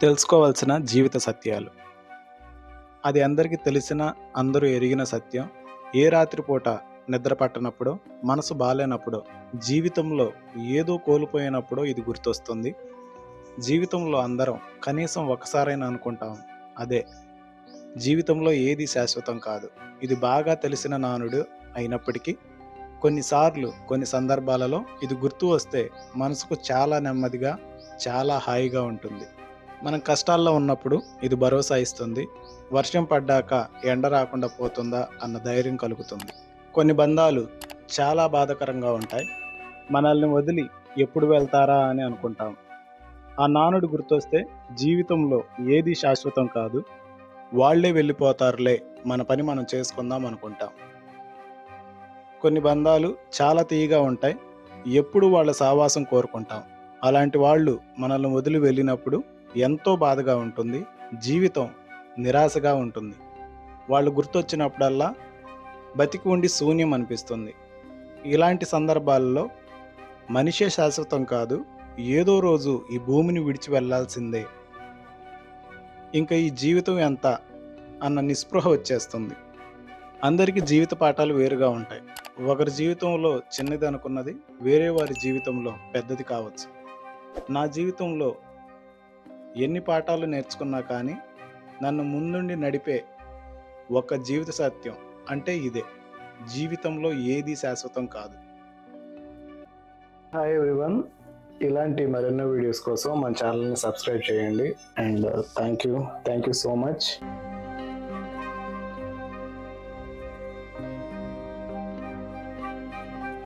తెలుసుకోవాల్సిన జీవిత సత్యాలు. అది అందరికీ తెలిసిన అందరూ ఎరిగిన సత్యం. ఏ రాత్రిపూట నిద్ర పట్టనప్పుడు మనసు బాగాలేనప్పుడో జీవితంలో ఏదో కోల్పోయినప్పుడో ఇది గుర్తొస్తుంది. జీవితంలో అందరం కనీసం ఒకసారైనా అనుకుంటాం అదే జీవితంలో ఏది శాశ్వతం కాదు. ఇది బాగా తెలిసిన నానుడు అయినప్పటికీ కొన్నిసార్లు కొన్ని సందర్భాలలో ఇది గుర్తు వస్తే మనసుకు చాలా నెమ్మదిగా చాలా హాయిగా ఉంటుంది. మనం కష్టాల్లో ఉన్నప్పుడు ఇది భరోసా ఇస్తుంది. వర్షం పడ్డాక ఎండ రాకుండా పోతుందా అన్న ధైర్యం కలుగుతుంది. కొన్ని బంధాలు చాలా బాధాకరంగా ఉంటాయి. మనల్ని వదిలి ఎప్పుడు వెళ్తారా అని అనుకుంటాం. ఆ నానుడు గుర్తొస్తే జీవితంలో ఏది శాశ్వతం కాదు. వాళ్ళే వెళ్ళిపోతారులే. మన పని మనం చేసుకుందాం అనుకుంటాం. కొన్ని బంధాలు చాలా తీయగా ఉంటాయి. ఎప్పుడు వాళ్ళ సావాసం కోరుకుంటాం. అలాంటి వాళ్ళు మనల్ని వదిలి వెళ్ళినప్పుడు ఎంతో బాధగా ఉంటుంది జీవితం నిరాశగా ఉంటుంది. వాళ్ళు గుర్తొచ్చినప్పుడల్లా బతికి ఉండి శూన్యం అనిపిస్తుంది. ఇలాంటి సందర్భాల్లో మనిషే శాశ్వతం కాదు ఏదో రోజు ఈ భూమిని విడిచి వెళ్ళాల్సిందే. ఇంకా ఈ జీవితం ఎంత అన్న నిస్పృహ వచ్చేస్తుంది. అందరికీ జీవిత పాఠాలు వేరుగా ఉంటాయి. ఒకరి జీవితంలో చిన్నది అనుకున్నది వేరే వారి జీవితంలో పెద్దది కావచ్చు. నా జీవితంలో ఎన్ని పాఠాలు నేర్చుకున్నా కానీ నన్ను ముందుండి నడిపే ఒక జీవిత సత్యం అంటే ఇదే. జీవితంలో ఏది శాశ్వతం కాదు. హాయ్ ఎవ్రీవన్ ఇలాంటి మరెన్నో వీడియోస్ కోసం మన ఛానల్ని సబ్స్క్రైబ్ చేయండి. And thank you thank you so much